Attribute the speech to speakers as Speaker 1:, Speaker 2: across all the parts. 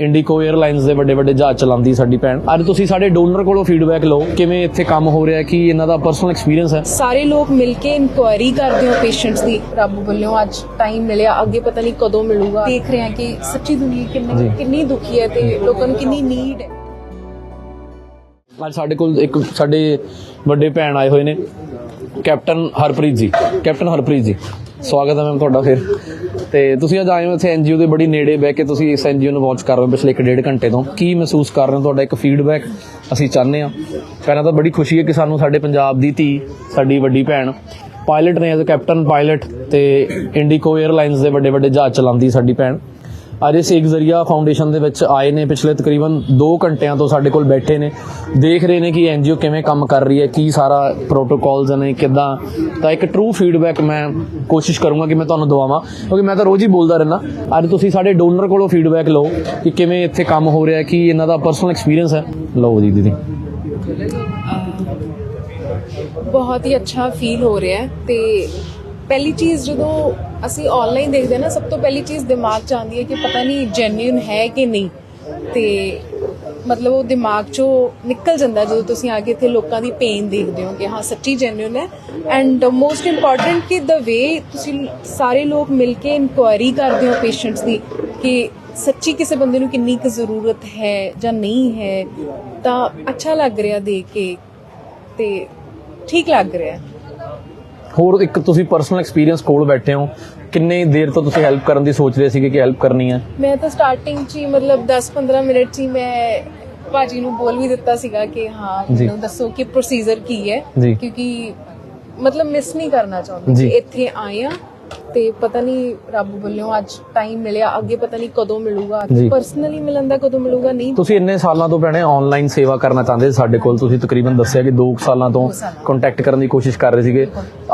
Speaker 1: ਇੰਡੀਕੋ airlines ਦੇ ਵੱਡੇ ਵੱਡੇ ਜਹਾਜ਼ ਚਲਾਉਂਦੀ ਸਾਡੀ ਭੈਣ। ਅੱਜ ਤੁਸੀਂ ਸਾਡੇ ਡੋਨਰ ਕੋਲੋਂ ਫੀਡਬੈਕ ਲਓ ਕਿਵੇਂ ਇੱਥੇ ਕੰਮ ਹੋ ਰਿਹਾ ਕੀ ਇਹਨਾਂ ਦਾ ਪਰਸਨਲ ਐਕਸਪੀਰੀਅੰਸ ਹੈ?
Speaker 2: ਸਾਰੇ ਲੋਕ ਮਿਲ ਕੇ ਇਨਕੁਆਇਰੀ ਕਰਦੇ ਹੋ ਪੇਸ਼ੈਂਟਸ ਦੀ ਰੱਬ ਵੱਲੋਂ ਅੱਜ ਟਾਈਮ ਮਿਲਿਆ ਅੱਗੇ ਪਤਾ ਨਹੀਂ ਕਦੋਂ ਮਿਲੂਗਾ। ਦੇਖ ਰਹੇ ਹਾਂ ਕਿ ਸੱਚੀ ਦੁਨੀਆ। ਕਿੰਨੀ ਕਿੰਨੀ ਦੁਖੀ ਹੈ ਤੇ ਲੋਕਾਂ ਨੂੰ ਕਿੰਨੀ ਨੀਡ ਹੈ।
Speaker 1: ਅੱਜ ਸਾਡੇ ਕੋਲ ਇੱਕ ਸਾਡੇ ਵੱਡੇ ਭੈਣ ਆਏ ਹੋਏ ਨੇ ਕੈਪਟਨ ਹਰਪ੍ਰੀਤ ਜੀ। ਕੈਪਟਨ ਹਰਪ੍ਰੀਤ ਜੀ ਸਵਾਗਤ ਹੈ ਮੈਮ ਤੁਹਾਡਾ ਫਿਰ। ਤੇ ਤੁਸੀਂ ਅੱਜ ਆਏ ਹੋ ਇੱਥੇ ਐਨਜੀਓ ਦੇ ਬੜੀ ਨੇੜੇ ਬਹਿ ਕੇ ਤੁਸੀਂ ਇਸ ਐਨਜੀਓ ਨੂੰ ਵਾਚ ਕਰ ਰਹੇ ਹੋ ਪਿਛਲੇ 1.5 ਘੰਟੇ ਤੋਂ। ਕੀ ਮਹਿਸੂਸ ਕਰ ਰਹੇ ਹੋ? ਤੁਹਾਡਾ ਇੱਕ ਫੀਡਬੈਕ ਅਸੀਂ ਚਾਹੁੰਦੇ ਹਾਂ। ਪਹਿਲਾਂ ਤਾਂ ਬੜੀ ਖੁਸ਼ੀ ਹੈ ਕਿ ਸਾਨੂੰ ਸਾਡੇ ਪੰਜਾਬ ਦੀ ਧੀ, ਸਾਡੀ ਵੱਡੀ ਭੈਣ ਪਾਇਲਟ ਨੇ ਐਜ਼ ਕੈਪਟਨ ਪਾਇਲਟ ਤੇ ਇੰਡੀਕੋ 에ਅਰਲਾਈਨਸ ਦੇ ਵੱਡੇ ਵੱਡੇ ਜਹਾਜ਼ ਚਲਾਉਂਦੀ ਸਾਡੀ ਭੈਣ। ਅੱਜ ਇਸ ਇੱਕ ਜ਼ਰੀਆ ਫਾਊਂਡੇਸ਼ਨ ਦੇ ਵਿੱਚ ਆਏ ਨੇ ਪਿਛਲੇ ਤਕਰੀਬਨ 2 ਘੰਟਿਆਂ ਤੋਂ ਸਾਡੇ ਕੋਲ ਬੈਠੇ ਨੇ। ਦੇਖ ਰਹੇ ਨੇ ਕਿ ਐਨਜੀਓ ਕਿਵੇਂ ਕੰਮ ਕਰ ਰਹੀ ਹੈ, ਕੀ ਸਾਰਾ ਪ੍ਰੋਟੋਕਾਲਸ ਨੇ, ਕਿਦਾਂ। ਤਾਂ ਇੱਕ ਟਰੂ ਫੀਡਬੈਕ ਮੈਂ ਕੋਸ਼ਿਸ਼ ਕਰੂੰਗਾ ਕਿ ਮੈਂ ਤੁਹਾਨੂੰ ਦਵਾਵਾਂ, ਕਿਉਂਕਿ ਮੈਂ ਤਾਂ ਰੋਜ਼ ਹੀ ਬੋਲਦਾ ਰਹਿੰਦਾ। ਅੱਜ ਤੁਸੀਂ ਸਾਡੇ ਡੋਨਰ ਕੋਲੋਂ ਫੀਡਬੈਕ ਲਓ ਕਿ ਕਿਵੇਂ ਇੱਥੇ ਕੰਮ ਹੋ ਰਿਹਾ, ਕੀ ਇਹਨਾਂ ਦਾ ਪਰਸਨਲ ਐਕਸਪੀਰੀਅੰਸ ਹੈ। ਲਓ ਜੀ ਦੀਦੀ।
Speaker 2: ਬਹੁਤ ਹੀ ਅੱਛਾ ਫੀਲ ਹੋ ਰਿਹਾ ਹੈ ਤੇ ਪਹਿਲੀ ਚੀਜ਼ ਜਦੋਂ ਅਸੀਂ ਆਨਲਾਈਨ ਦੇਖਦੇ ਹਾਂ ਨਾ, ਸਭ ਤੋਂ ਪਹਿਲੀ ਚੀਜ਼ ਦਿਮਾਗ 'ਚ ਆਉਂਦੀ ਹੈ ਕਿ ਪਤਾ ਨਹੀਂ ਜੈਨੂਇਨ ਹੈ ਕਿ ਨਹੀਂ। ਤੇ ਮਤਲਬ ਉਹ ਦਿਮਾਗ 'ਚੋਂ ਨਿਕਲ ਜਾਂਦਾ ਜਦੋਂ ਤੁਸੀਂ ਆ ਕੇ ਇੱਥੇ ਲੋਕਾਂ ਦੀ ਪੇਨ ਦੇਖਦੇ ਹੋ ਕਿ ਹਾਂ, ਸੱਚੀ ਜੈਨੂਇਨ ਹੈ। ਐਂਡ ਮੋਸਟ ਇੰਪੋਰਟੈਂਟ ਕਿ ਦ ਵੇ ਤੁਸੀਂ ਸਾਰੇ ਲੋਕ ਮਿਲ ਕੇ ਇਨਕੁਆਇਰੀ ਕਰਦੇ ਹੋ ਪੇਸ਼ੈਂਟਸ ਦੀ ਕਿ ਸੱਚੀ ਕਿਸੇ ਬੰਦੇ ਨੂੰ ਕਿੰਨੀ ਕੁ ਜ਼ਰੂਰਤ ਹੈ ਜਾਂ ਨਹੀਂ ਹੈ, ਤਾਂ ਅੱਛਾ ਲੱਗ ਰਿਹਾ ਦੇਖ ਕੇ ਤੇ ਠੀਕ ਲੱਗ ਰਿਹਾ।
Speaker 1: ਹੋਰ ਇੱਕ ਤੁਸੀਂ ਪਰਸਨਲ ਐਕਸਪੀਰੀਅੰਸ ਕੋਲ ਬੈਠੇ ਹੋ ਕਿੰਨੇ ਦੇਰ ਤੋਂ ਤੁਸੀਂ ਹੈਲਪ ਕਰਨ ਦੀ ਸੋਚ ਰਹੇ ਸੀਗੇ ਕਿ ਹੈਲਪ ਕਰਨੀ ਹੈ
Speaker 2: ਮੈਂ ਤਾਂ ਸਟਾਰਟਿੰਗ 'ਚ ਹੀ ਮਤਲਬ 10-15 ਮਿੰਟ 'ਚ ਹੀ ਮੈਂ ਭਾਜੀ ਨੂੰ ਬੋਲ ਵੀ ਦਿੱਤਾ ਸੀਗਾ ਕਿ ਹਾਂ। ਮੈਨੂੰ ਦੱਸੋ ਕਿ ਪ੍ਰੋਸੀਜਰ ਕੀ ਹੈ। ਕਿਉਂਕਿ ਮਤਲਬ ਮਿਸ ਨਹੀਂ ਕਰਨਾ ਚਾਹੁੰਦੀ ਇੱਥੇ ਆਏ ਆ ਤੇ ਪਤਾ ਨਹੀਂ ਰੱਬ ਵੱਲੋਂ ਅੱਜ ਟਾਈਮ ਮਿਲਿਆ ਅੱਗੇ ਪਤਾ ਨਹੀਂ ਕਦੋਂ ਮਿਲੂਗਾ।
Speaker 1: ਜੀ।
Speaker 2: ਪਰਸਨਲੀ ਮਿਲਣ ਦਾ ਕਦੋਂ ਮਿਲੂਗਾ? ਨਹੀਂ।
Speaker 1: ਤੁਸੀਂ ਇੰਨੇ ਸਾਲਾਂ ਤੋਂ ਭੈਣੇ ਆਨਲਾਈਨ ਸੇਵਾ ਕਰਨਾ ਚਾਹੁੰਦੇ ਸੀ ਸਾਡੇ ਕੋਲ। ਤੁਸੀਂ ਤਕਰੀਬਨ ਦੱਸਿਆ ਕਿ 2 ਸਾਲਾਂ ਤੋਂ
Speaker 2: ਦੋ ਸਾਲਾਂ।
Speaker 1: ਕੰਟੈਕਟ ਕਰਨ ਦੀ ਕੋਸ਼ਿਸ਼ ਕਰ ਰਹੇ ਸੀਗੇ।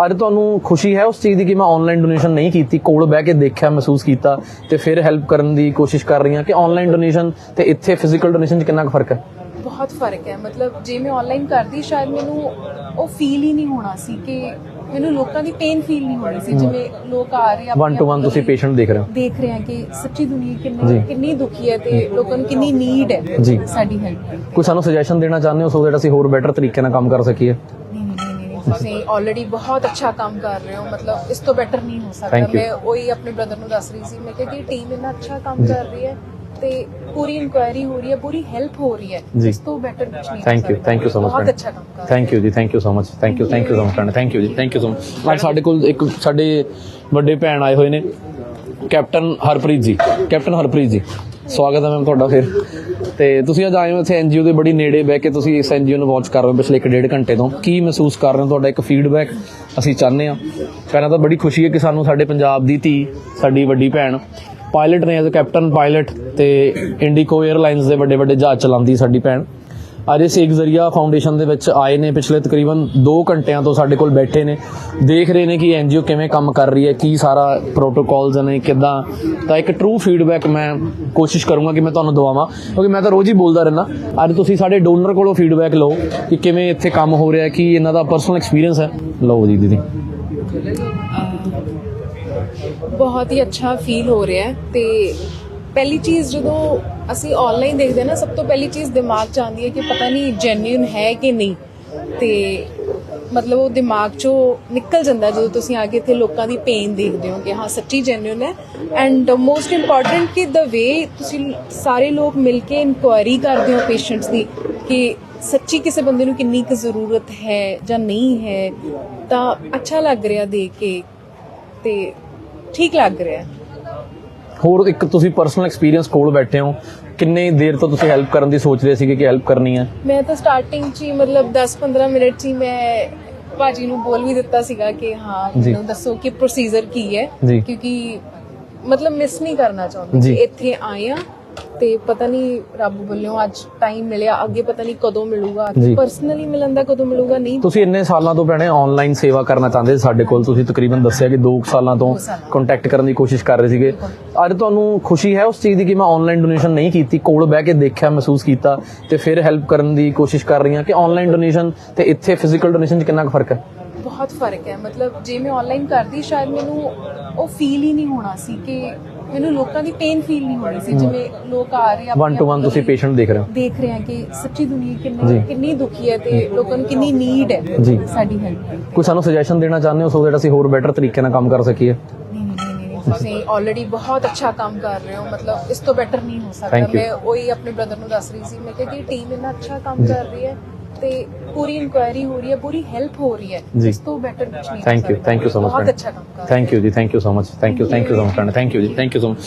Speaker 1: ਅੱਜ ਤੁਹਾਨੂੰ ਖੁਸ਼ੀ ਹੈ ਉਸ ਚੀਜ਼ ਦੀ ਕਿ ਮੈਂ ਆਨਲਾਈਨ ਡੋਨੇਸ਼ਨ ਨਹੀਂ ਕੀਤੀ ਕੋਲ ਬਹਿ ਕੇ ਦੇਖਿਆ ਮਹਿਸੂਸ ਕੀਤਾ ਤੇ ਫਿਰ ਹੈਲਪ ਕਰਨ ਦੀ ਕੋਸ਼ਿਸ਼ ਕਰ ਰਹੀ ਹਾਂ ਕਿ ਆਨਲਾਈਨ ਡੋਨੇਸ਼ਨ ਤੇ ਇੱਥੇ ਫਿਜ਼ੀਕਲ ਡੋਨੇਸ਼ਨ 'ਚ ਕਿੰਨਾ ਕੁ ਫ਼ਰਕ ਹੈ?
Speaker 2: ਬਹੁਤ ਫ਼ਰਕ ਹੈ। ਮਤਲਬ ਜੇ ਮੈਂ ਆਨਲਾਈਨ ਕਰਦੀ ਸ਼ਾਇਦ ਮੈਨੂੰ ਉਹ ਫੀਲ ਹੀ ਨਹੀਂ ਹੋਣਾ ਸੀ ਕਿ ਮੈਨੂੰ ਲੋਕਾਂ ਦੀ ਪੇਨ ਫੀਲ ਨਹੀਂ ਹੋਣੀ ਸੀ ਜਿਵੇਂ ਲੋਕ ਆ ਰਹੇ
Speaker 1: ਵਨ ਟੂ ਵਨ ਤੁਸੀਂ ਪੇਸ਼ੈਂਟ ਦੇਖ ਰਹੇ ਹੋ।
Speaker 2: ਦੇਖ ਰਹੇ ਹਾਂ ਕਿ ਸੱਚੀ ਦੁਨੀਆ। ਕਿੰਨੀ ਕਿੰਨੀ ਦੁਖੀ ਹੈ ਤੇ ਲੋਕਾਂ ਨੂੰ ਕਿੰਨੀ ਨੀਡ ਹੈ। ਸਾਡੀ ਹੈਲਪ ਦੀ।
Speaker 1: ਕੋਈ ਸਾਨੂੰ ਸੁਜੈਸ਼ਨ ਦੇਣਾ ਚਾਹੁੰਦੇ ਹੋ ਸੋ ਦੈਟ ਅਸੀਂ ਹੋਰ ਬੈਟਰ ਤਰੀਕੇ ਨਾਲ ਕੰਮ ਕਰ ਸਕੀਏ?
Speaker 2: ਤੁਸੀਂ ਆਲਰੇਡੀ ਬਹੁਤ ਅੱਛਾ ਕੰਮ ਕਰ ਰਹੇ ਹੋ ਮਤਲਬ ਇਸ ਤੋਂ ਬੈਟਰ ਨਹੀਂ ਹੋ ਸਕਦਾ. ਮੈਂ ਉਹੀ ਆਪਣੇ ਬ੍ਰਦਰ ਨੂੰ ਦੱਸ ਰਹੀ ਸੀ ਮੈਂ ਕਿਹਾ ਕਿ ਟੀਮ ਇੰਨਾ ਅੱਛਾ ਕੰਮ ਕਰ ਰਹੀ ਹੈ ਤੇ ਪੂਰੀ ਇਨਕੁਆਇਰੀ ਹੋ ਰਹੀ ਹੈ ਪੂਰੀ ਹੈਲਪ ਹੋ ਰਹੀ ਹੈ। ਇਸ ਤੋਂ ਬੈਟਰ ਕੁਝ ਨਹੀਂ ਹੋ
Speaker 1: thank you. Thank you so much
Speaker 2: ਬਹੁਤ ਅੱਛਾ ਕੰਮ ਕਰ।
Speaker 1: ਥੈਂਕ ਯੂ ਜੀ thank you so much thank you thank you so much thank you ਜੀ ਥੈਂਕ ਯੂ ਸੋ ਮਚ ਅੱਜ ਸਾਡੇ ਕੋਲ ਇੱਕ ਸਾਡੇ ਵੱਡੇ ਭੈਣ ਆਏ ਹੋਏ ਨੇ ਕੈਪਟਨ ਹਰਪ੍ਰੀਤ ਜੀ। ਕੈਪਟਨ ਹਰਪ੍ਰੀਤ ਜੀ ਸਵਾਗਤ ਹੈ ਮੈਮ ਤੁਹਾਡਾ ਫਿਰ। ਤੇ ਤੁਸੀਂ ਅੱਜ ਆਏ ਹੋ ਇੱਥੇ ਐਨਜੀਓ ਦੇ ਬੜੀ ਨੇੜੇ ਬਹਿ ਕੇ ਤੁਸੀਂ ਇਸ ਐਨਜੀਓ ਨੂੰ ਵਾਚ ਕਰ ਰਹੇ ਹੋ ਪਿਛਲੇ 1.5 ਘੰਟੇ ਤੋਂ। ਕੀ ਮਹਿਸੂਸ ਕਰ ਰਹੇ ਹੋ ਤੁਹਾਡਾ ਇੱਕ ਫੀਡਬੈਕ ਅਸੀਂ ਚਾਹੁੰਦੇ ਹਾਂ। ਪਹਿਲਾਂ ਤਾਂ ਬੜੀ ਖੁਸ਼ੀ ਹੈ ਕਿ ਸਾਨੂੰ ਸਾਡੇ ਪੰਜਾਬ ਦੀ ਧੀ ਸਾਡੀ ਵੱਡੀ ਭੈਣ ਪਾਇਲਟ ਨੇ ਐਜ਼ ਕੈਪਟਨ ਪਾਇਲਟ ਤੇ ਇੰਡੀਕੋ 에ਅਰਲਾਈਨਸ ਦੇ ਵੱਡੇ ਵੱਡੇ ਜਹਾਜ਼ ਚਲਾਉਂਦੀ ਸਾਡੀ ਭੈਣ। ਅੱਜ ਇਸ ਇੱਕ ਜ਼ਰੀਆ ਫਾਊਂਡੇਸ਼ਨ ਦੇ ਵਿੱਚ ਆਏ ਨੇ ਪਿਛਲੇ ਤਕਰੀਬਨ 2 ਘੰਟਿਆਂ ਤੋਂ ਸਾਡੇ ਕੋਲ ਬੈਠੇ ਨੇ। ਦੇਖ ਰਹੇ ਨੇ ਕਿ ਐਨਜੀਓ ਕਿਵੇਂ ਕੰਮ ਕਰ ਰਹੀ ਹੈ, ਕੀ ਸਾਰਾ ਪ੍ਰੋਟੋਕਾਲਸ ਨੇ, ਕਿਦਾਂ। ਤਾਂ ਇੱਕ ਟਰੂ ਫੀਡਬੈਕ ਮੈਂ ਕੋਸ਼ਿਸ਼ ਕਰੂੰਗਾ ਕਿ ਮੈਂ ਤੁਹਾਨੂੰ ਦਵਾਵਾਂ, ਕਿਉਂਕਿ ਮੈਂ ਤਾਂ ਰੋਜ਼ ਹੀ ਬੋਲਦਾ ਰਹਿੰਦਾ। ਅੱਜ ਤੁਸੀਂ ਸਾਡੇ ਡੋਨਰ ਕੋਲੋਂ ਫੀਡਬੈਕ ਲਓ ਕਿ ਕਿਵੇਂ ਇੱਥੇ ਕੰਮ ਹੋ ਰਿਹਾ ਕੀ ਇਹਨਾਂ ਦਾ ਪਰਸਨਲ ਐਕਸਪੀਰੀਅੰਸ ਹੈ। ਲਓ ਜੀ ਦੀਦੀ।
Speaker 2: ਬਹੁਤ ਹੀ ਅੱਛਾ ਫੀਲ ਹੋ ਰਿਹਾ ਹੈ ਤੇ ਪਹਿਲੀ ਚੀਜ਼ ਜਦੋਂ ਅਸੀਂ ਆਨਲਾਈਨ ਦੇਖਦੇ ਹਾਂ ਨਾ, ਸਭ ਤੋਂ ਪਹਿਲੀ ਚੀਜ਼ ਦਿਮਾਗ 'ਚ ਆਉਂਦੀ ਹੈ ਕਿ ਪਤਾ ਨਹੀਂ ਜੈਨੂਇਨ ਹੈ ਕਿ ਨਹੀਂ। ਤੇ ਮਤਲਬ ਉਹ ਦਿਮਾਗ 'ਚੋਂ ਨਿਕਲ ਜਾਂਦਾ ਜਦੋਂ ਤੁਸੀਂ ਆ ਕੇ ਇੱਥੇ ਲੋਕਾਂ ਦੀ ਪੇਨ ਦੇਖਦੇ ਹੋ ਕਿ ਹਾਂ, ਸੱਚੀ ਜੈਨੂਇਨ ਹੈ। ਐਂਡ ਮੋਸਟ ਇੰਪੋਰਟੈਂਟ ਕਿ ਦ ਵੇ ਤੁਸੀਂ ਸਾਰੇ ਲੋਕ ਮਿਲ ਕੇ ਇਨਕੁਆਇਰੀ ਕਰਦੇ ਹੋ ਪੇਸ਼ੈਂਟਸ ਦੀ ਕਿ ਸੱਚੀ ਕਿਸੇ ਬੰਦੇ ਨੂੰ ਕਿੰਨੀ ਕੁ ਜ਼ਰੂਰਤ ਹੈ ਜਾਂ ਨਹੀਂ ਹੈ, ਤਾਂ ਅੱਛਾ ਲੱਗ ਰਿਹਾ ਦੇਖ ਕੇ। ਤੇ ਠੀਕ ਲੱਗ ਰਿਹਾ ਹੈ
Speaker 1: ਹੋਰ ਇੱਕ ਤੁਸੀਂ ਪਰਸਨਲ ਐਕਸਪੀਰੀਅੰਸ ਕੋਲ ਬੈਠੇ ਹੋ ਕਿੰਨੇ ਦੇਰ ਤੋਂ ਤੁਸੀਂ ਹੈਲਪ ਕਰਨ ਦੀ ਸੋਚ ਰਹੇ ਸੀਗੇ ਕਿ ਹੈਲਪ ਕਰਨੀ ਹੈ
Speaker 2: ਮੈਂ ਤਾਂ ਸਟਾਰਟਿੰਗ 'ਚ ਹੀ ਮਤਲਬ 10-15 ਮਿੰਟ 'ਚ ਹੀ ਮੈਂ ਭਾਜੀ ਨੂੰ ਬੋਲ ਵੀ ਦਿੱਤਾ ਸੀਗਾ ਕਿ ਹਾਂ। ਮੈਨੂੰ ਦੱਸੋ ਕਿ ਪ੍ਰੋਸੀਜਰ ਕੀ ਹੈ। ਕਿਉਂਕਿ ਮਤਲਬ ਮਿਸ ਨਹੀਂ ਕਰਨਾ ਚਾਹੁੰਦੀ ਇੱਥੇ ਆਏ ਆ ਤੇ ਪਤਾ ਨਹੀਂ ਰੱਬ ਵੱਲੋਂ ਅੱਜ ਟਾਈਮ ਮਿਲਿਆ ਅੱਗੇ ਪਤਾ ਨਹੀਂ ਕਦੋਂ ਮਿਲੂਗਾ।
Speaker 1: ਜੀ।
Speaker 2: ਪਰਸਨਲੀ ਮਿਲਣ ਦਾ ਕਦੋਂ ਮਿਲੂਗਾ ਨਹੀਂ।
Speaker 1: ਤੁਸੀਂ ਇੰਨੇ ਸਾਲਾਂ ਤੋਂ ਭੈਣੇ ਆਨਲਾਈਨ ਸੇਵਾ ਕਰਨਾ ਚਾਹੁੰਦੇ ਸੀ ਸਾਡੇ ਕੋਲ ਤੁਸੀਂ ਤਕਰੀਬਨ ਦੱਸਿਆ ਕਿ 2 ਸਾਲਾਂ ਤੋਂ
Speaker 2: ਦੋ ਸਾਲਾਂ।
Speaker 1: ਕੰਟੈਕਟ ਕਰਨ ਦੀ ਕੋਸ਼ਿਸ਼ ਕਰ ਰਹੇ ਸੀਗੇ। ਅੱਜ ਤੁਹਾਨੂੰ ਖੁਸ਼ੀ ਹੈ ਉਸ ਚੀਜ਼ ਦੀ ਕਿ ਮੈਂ ਆਨਲਾਈਨ ਡੋਨੇਸ਼ਨ ਨਹੀਂ ਕੀਤੀ ਕੋਲ ਬਹਿ ਕੇ ਦੇਖਿਆ ਮਹਿਸੂਸ ਕੀਤਾ ਤੇ ਫਿਰ ਹੈਲਪ ਕਰਨ ਦੀ ਕੋਸ਼ਿਸ਼ ਕਰ ਰਹੀ ਹਾਂ ਕਿ ਆਨਲਾਈਨ ਡੋਨੇਸ਼ਨ ਤੇ ਇੱਥੇ ਫਿਜ਼ੀਕਲ ਡੋਨੇਸ਼ਨ 'ਚ ਕਿੰਨਾ ਕੁ ਫ਼ਰਕ ਹੈ?
Speaker 2: ਬਹੁਤ ਫ਼ਰਕ ਹੈ। ਮਤਲਬ ਜੇ ਮੈਂ ਆਨਲਾਈਨ ਕਰਦੀ ਸ਼ਾਇਦ ਮੈਨੂੰ ਉਹ ਫੀਲ ਹੀ ਨਹੀਂ ਹੋਣਾ ਸੀ ਕਿ ਮੈਨੂੰ ਲੋਕਾਂ ਦੀ ਪੇਨ ਫੀਲ ਨਹੀਂ ਹੋ ਰਹੀ ਸੀ ਜਿਵੇਂ ਲੋਕ ਆ ਰਹੇ
Speaker 1: ਵਨ ਟੂ ਵਨ ਤੁਸੀਂ ਪੇਸ਼ੈਂਟ ਦੇਖ ਰਹੇ ਹੋ।
Speaker 2: ਦੇਖ ਰਹੇ ਹਾਂ ਕਿ ਸੱਚੀ ਦੁਨੀਆ। ਕਿੰਨੀ ਕਿੰਨੀ ਦੁਖੀ ਹੈ ਤੇ ਲੋਕਾਂ ਨੂੰ ਕਿੰਨੀ ਨੀਡ ਹੈ। ਸਾਡੀ ਹੈਲਪ ਦੀ।
Speaker 1: ਕੋਈ ਸਾਨੂੰ ਸੁਜੈਸ਼ਨ ਦੇਣਾ ਚਾਹੁੰਦੇ ਹੋ ਸੋ ਦੈਟ ਅਸੀਂ ਹੋਰ ਬੈਟਰ ਤਰੀਕੇ ਨਾਲ ਕੰਮ ਕਰ ਸਕੀਏ?
Speaker 2: ਤੁਸੀਂ ਆਲਰੇਡੀ ਬਹੁਤ ਅੱਛਾ ਕੰਮ ਕਰ ਰਹੇ ਹੋ ਮਤਲਬ ਇਸ ਤੋਂ ਬੈਟਰ ਨਹੀਂ ਹੋ ਸਕਦਾ. ਮੈਂ ਉਹੀ ਆਪਣੇ ਬ੍ਰਦਰ ਨੂੰ ਦੱਸ ਰਹੀ ਸੀ ਮੈਂ ਕਿਹਾ ਕਿ ਟੀਮ ਇੰਨਾ ਅੱਛਾ ਕੰਮ ਕਰ ਰਹੀ ਹੈ ਤੇ ਪੂਰੀ ਇਨਕੁਆਇਰੀ ਹੋ ਰਹੀ ਹੈ ਪੂਰੀ ਹੈਲਪ ਹੋ ਰਹੀ ਹੈ। ਇਸ ਤੋਂ ਬੈਟਰ ਕੁਝ ਨਹੀਂ
Speaker 1: thank you. Thank you so much
Speaker 2: ਬਹੁਤ ਅੱਛਾ ਕੰਮ ਕਰ ਰਹੇ ਹੋ।
Speaker 1: ਥੈਂਕ ਯੂ ਜੀ thank you so much thank you thank you so much thank you ਜੀ ਥੈਂਕ ਯੂ ਸੋ ਮਚ